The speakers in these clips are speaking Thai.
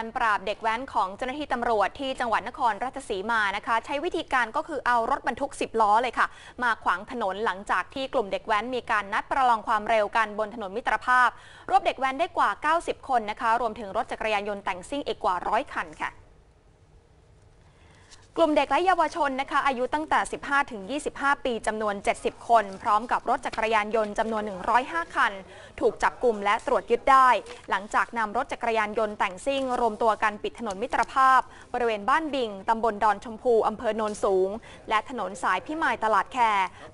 การปราบเด็กแว้นของเจ้าหน้าที่ตำรวจที่จังหวัดนครราชสีมานะคะ ใช้วิธีการก็คือเอารถบรรทุก 10 ล้อเลยค่ะ มาขวางถนนหลังจากที่กลุ่มเด็กแว้นมีการนัดประลองความเร็วกันบนถนนมิตรภาพ รวบเด็กแว้นได้กว่า 90 คนนะคะ รวมถึงรถจักรยานยนต์แต่งซิ่งอีกกว่าร้อยคันค่ะ กลุ่มเด็กและเยาวชนนะคะอายุตั้งแต่ 15 ถึง 25 ปีจำนวน 70 คน พร้อมกับรถจักรยานยนต์จำนวน 105 คัน ถูกจับกลุ่มและตรวจยึดได้ หลังจากนำรถจักรยานยนต์แต่งซิ่ง รวมตัวกันปิดถนนมิตรภาพ บริเวณบ้านบิงตำบลดอนชมพูอำเภอโนนสูง และถนนสายพิมายตลาดแค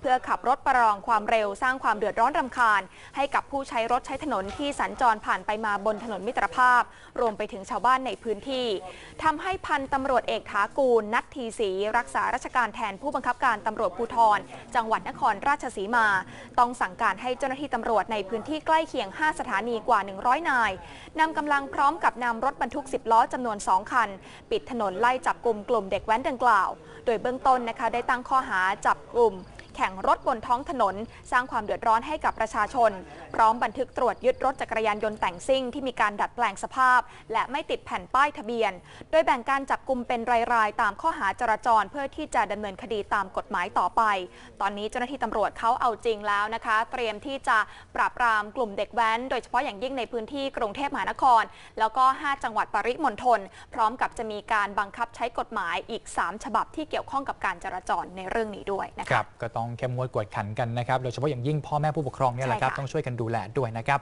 เพื่อขับรถประลองความเร็วสร้างความเดือดร้อนรำคาญ ให้กับผู้ใช้รถใช้ถนนที่สัญจรผ่านไปมาบนถนนมิตรภาพ รวมไปถึงชาวบ้านในพื้นที่ทำให้พันตำรวจเอกถากูลนัททีศรีรักษาราชการแทนผู้บังคับการตำรวจภูธรจังหวัดนครราชสีมา ต้องสั่งการให้เจ้าหน้าที่ตำรวจในพื้นที่ใกล้เคียง 5 สถานีกว่า 100 นายนำกำลังพร้อมกับนำรถบรรทุก 10 ล้อจำนวน 2 คัน ปิดถนนไล่จับกลุ่มกลุ่มเด็กแว้นดังกล่าว โดยเบื้องต้นนะคะได้ตั้งข้อหาจับกลุ่ม แข่งรถบนท้องถนน สร้างความเดือดร้อนให้กับประชาชน พร้อมบันทึกตรวจยึดรถจักรยานยนต์แต่งซิ่งที่มีการดัดแปลงสภาพ และไม่ติดแผ่นป้ายทะเบียน โดยแบ่งการจับกลุ่มเป็นรายๆ ตามข้อหาจราจรเพื่อที่จะดำเนินคดีตามกฎหมายต่อไป ตอนนี้เจ้าหน้าที่ตำรวจเขาเอาจริงแล้วนะคะ เตรียมที่จะปราบปรามกลุ่มเด็กแว้น โดยเฉพาะอย่างยิ่งในพื้นที่กรุงเทพมหานคร แล้วก็ 5 จังหวัดปริมณฑลพร้อมกับจะมีการบังคับใช้กฎหมายอีก 3 ฉบับที่เกี่ยวข้องกับการจราจรในเรื่องนี้ด้วยนะคะครับก็ต้องเข้มงวดกวดขันกันนะครับโดยเฉพาะอย่างยิ่งพ่อแม่ผู้ปกครองเนี่ยแหละครับใช่ค่ะต้องช่วยกันดูแลด้วยนะครับ